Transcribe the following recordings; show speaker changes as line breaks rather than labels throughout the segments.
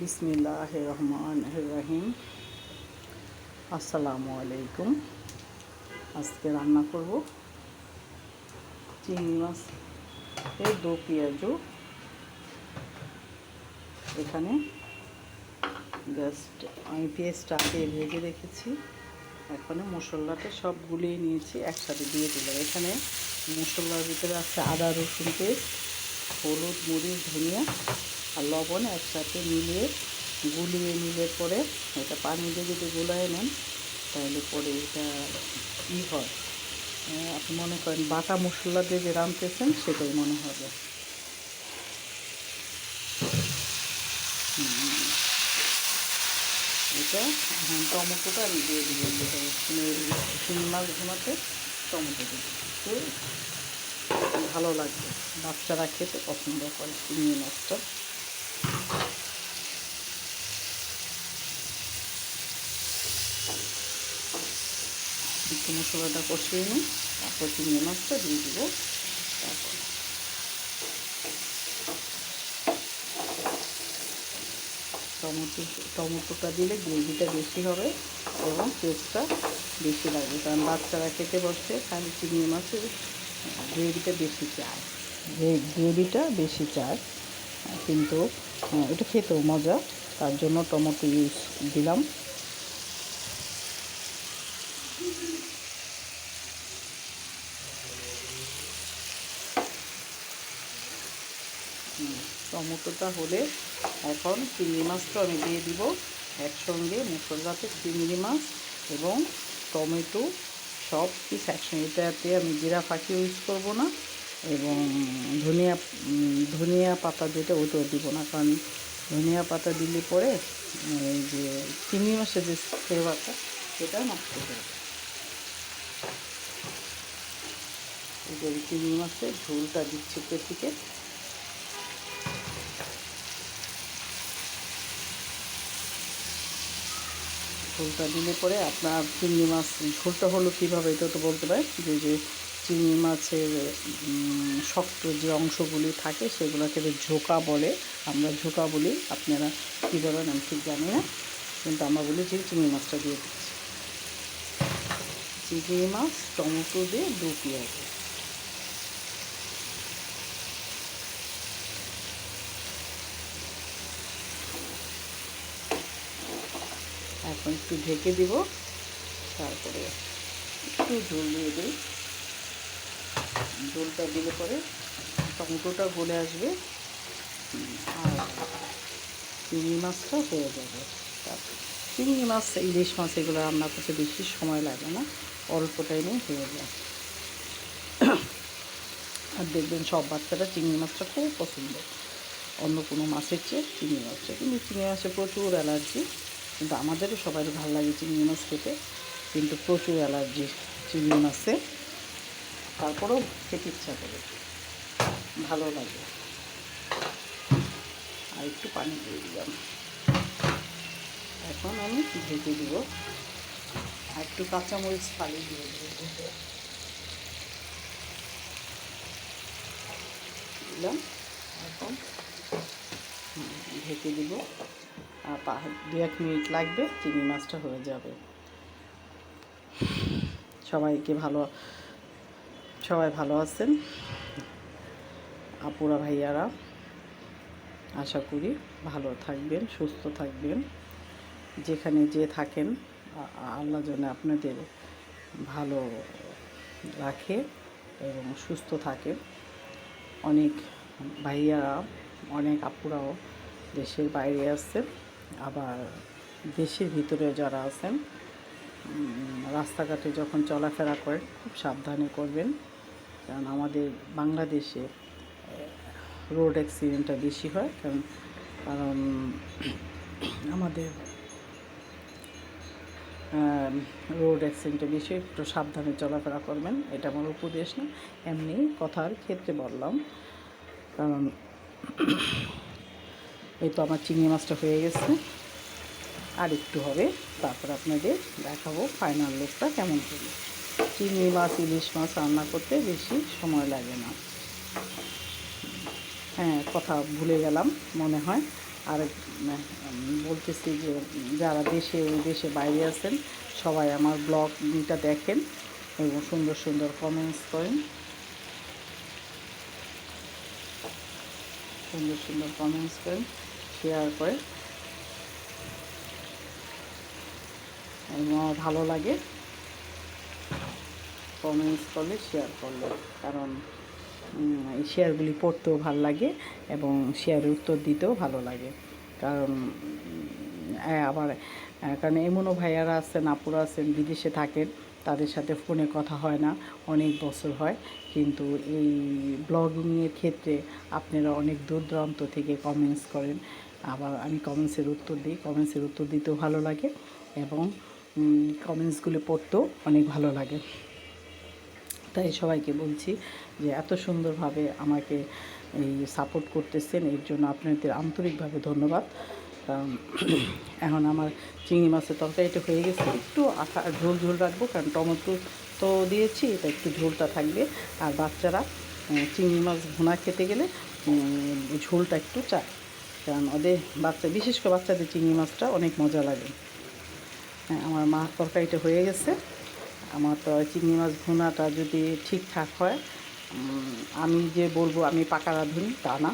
বিসমিল্লাহ রহমান রহিম আসসালামু আলাইকুম। আজকে রান্না করব চিংড়ি মাছ এই দো পেঁয়াজু। এখানে জাস্ট আমি পেঁয়াজটা আগে ভেজে রেখেছি। এখন মশলাটা সব গুলিয়ে নিয়েছি, একসাথে দিয়ে দিলাম। এখানে মশলার ভিতরে আছে আদা রসুন পেস্ট, হলুদ, মরিচ, ধনিয়া। আর লবণ একসাথে মিলিয়ে, গুলিয়ে নিলে পরে এটা পানি দিয়ে যদি গুলায় নেন, তাহলে পরে এটা ই হয়। আপনি মনে করেন বাটা মশলা দিয়ে যে রাঁধতেছেন, সেটাই মনে হবে। এটা টমেটোটা আমি দিয়ে দিব শিঙি মাছ ঘুমাতে টমেটো তো ভালো লাগবে। বাচ্চারা খেতে পছন্দ করে চিংড়ি মাছটা। একটু মশলাটা কষিয়ে নিই। তারপর চিংড়ি মাছটা দিয়ে দিব। তারপর টমেটো, টমেটোটা দিলে গ্রেভিটা বেশি হবে এবং টেস্টটা বেশি লাগবে। কারণ বাচ্চারা খেতে বসছে খালি চিংড়ি মাছের গ্রেভিটা বেশি চায়। গ্রেভিটা বেশি চায়। কিন্তু এটা খেতেও মজা। তার জন্য টমেটো ইউজ দিলাম। টমেটোটা হলে এখন চিংড়ি মাছটা আমি দিয়ে দিব একসঙ্গে মশলাতে চিংড়ি মাছ এবং টমেটো সব কিছু একসঙ্গে। এটাতে আমি জিরা ফাঁকি ইউজ করব না এবং ধনিয়া ধনিয়া পাতা যেটা ওইটাও দিব না। কারণ ধনিয়া পাতা দিলে পরে এই যে চিংড়ি মাছের যে ফ্লেভারটা সেটা নষ্ট হয়ে যাবে। এই যে চিংড়ি মাছের ঝোলটা দিচ্ছি থেকে। ঝোলটা দিলে পরে আপনার চিংড়ি মাছ ঝোলটা হলো কীভাবে এটা তো বলতে পারেন, যে যে চিংড়ি মাছের শক্ত যে অংশগুলি থাকে সেগুলোকে ঝোকা বলে, আমরা ঝোকা বলি, আপনারা কী বলেন আমি ঠিক জানি না, কিন্তু আমরা বলি যে চিংড়ি মাছটা দিয়ে দিচ্ছি। চিংড়ি মাছ, টমেটো দিয়ে দু পেঁয়াজ। এখন একটু ঢেকে দিব, তারপরে একটু ঝোল দিয়ে দিই। ঝোলটা দিলে পরে টমেটোটা গলে আসবে, আর চিংড়ি মাছটা হয়ে যাবে। তারপর চিংড়ি মাছ, ইলিশ মাছ এগুলো রান্না করতে বেশি সময় লাগে না, অল্প টাইমে হয়ে যায়। আর দেখবেন সব বাচ্চারা চিংড়ি মাছটা খুব পছন্দ। অন্য কোনো মাছের চেয়ে চিংড়ি মাছটা, কিন্তু চিংড়ি মাছে প্রচুর অ্যালার্জি। কিন্তু আমাদেরও সবাই ভালো লাগে চিংড়ি মাছ খেতে। কিন্তু প্রচুর অ্যালার্জি চিংড়ি মাছে। তারপরেও খেতে ইচ্ছা করে। ভালো লাগে। আর একটু পানি দিয়ে দিলাম। এখন আমি ঢেকে দিব। আর একটু কাঁচামরিচ ফালি দিয়ে দেবো। দিলাম। এখন ঢেকে দিব। দু এক মিনিট লাগবে, চিংড়ি মাছটা হয়ে যাবে। সবাইকে ভালো, সবাই ভালো আছেন, আপুরা ভাইয়ারা, আশা করি ভালো থাকবেন, সুস্থ থাকবেন। যেখানে যে থাকেন আল্লাহ যেন আপনাদের ভালো রাখে এবং সুস্থ থাকে। অনেক ভাইয়ারা, অনেক আপুরাও দেশের বাইরে আছেন। আবার দেশের ভিতরে যারা আছেন রাস্তাঘাটে যখন চলাফেরা করেন, খুব সাবধানে করবেন। কারণ আমাদের বাংলাদেশে রোড অ্যাক্সিডেন্টটা বেশি হয়। কারণ কারণ, আমাদের রোড অ্যাক্সিডেন্টে বেশি একটু সাবধানে চলাফেরা করবেন। এটা আমার উপদেশ না। এমনি কথার ক্ষেত্রে বললাম। কারণ এই তো আমার চিংড়ি মাছটা হয়ে গেছে। আর একটু হবে, তারপর আপনাদের দেখাবো ফাইনাল লুকটা কেমন হবে চিংড়ি মাছ, ইলিশ মাছ রান্না করতে বেশি সময় লাগে না। হ্যাঁ কথা ভুলে গেলাম, মনে হয়। আর বলতেছি যে যারা দেশে দেশে বাইরে আছেন, সবাই আমার ব্লগটা দেখেন এবং সুন্দর সুন্দর কমেন্টস করেন। সুন্দর সুন্দর কমেন্টস করেন শেয়ার এবং আমার ভালো লাগে কমেন্টস করলে শেয়ার করলে। কারণ এই শেয়ারগুলি পড়তেও ভালো লাগে এবং শেয়ারের উত্তর দিতেও ভালো লাগে। কারণ আবার, কারণ এমনও ভাইয়ারা আছেন, আপুরা আছেন, বিদেশে থাকেন। তাদের সাথে ফোনে কথা হয় না, অনেক বছর হয়। কিন্তু এই ব্লগিংয়ের ক্ষেত্রে আপনারা অনেক দূর দূরান্ত থেকে কমেন্টস করেন। আবার আমি কমেন্টসের উত্তর দিই কমেন্টসের উত্তর দিতেও ভালো লাগে এবং কমেন্টসগুলো পড়তেও অনেক ভালো লাগে। তাই সবাইকে বলছি যে এত সুন্দরভাবে আমাকে এই সাপোর্ট করতেছেন, এর জন্য আপনাদের আন্তরিকভাবে ধন্যবাদ। কারণ এখন আমার চিংড়ি মাছের তরকারিটা হয়ে গেছে। একটু আঠা ঝোল ঝোল রাখব, কারণ টমেটো তো দিয়েছি, এটা একটু ঝোলটা থাকবে। আর বাচ্চারা চিংড়ি মাছ ভুনা খেতে গেলে ঝোলটা একটু চায়। কারণ ওদের বাচ্চা বিশেষ করে বাচ্চাদের চিংড়ি মাছটা অনেক মজা লাগে। হ্যাঁ আমার মা তরকারিটা হয়ে গেছে। আমার তো চিংড়ি মাছ ভুনাটা যদি ঠিকঠাক হয় আমি যে বলব, আমি পাকা রাঁধুনি, তা না।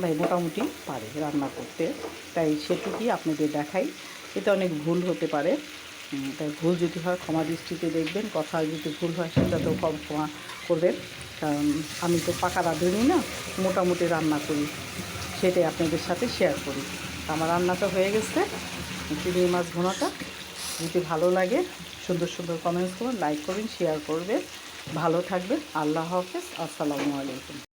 ভাই মোটামুটি পারে রান্না করতে। তাই সেটুকুই আপনাদের দেখাই। এতে অনেক ভুল হতে পারে। তাই ভুল যদি হয় ক্ষমা দৃষ্টিতে দেখবেন, কথা যদি ভুল হয় সেটা তো কম ক্ষমা করবেন। কারণ আমি তো পাকা রাঁধুনি না, মোটামুটি রান্না করি। সেটাই আপনাদের সাথে শেয়ার করি। আমার রান্নাটা হয়ে গেছে। চিংড়ি মাছ ভুনাটা। যদি ভালো লাগে, সুন্দর সুন্দর কমেন্টস করুন লাইক করবেন শেয়ার করবেন। ভালো থাকবেন। আল্লাহ হাফেজ। আসসালামু আলাইকুম।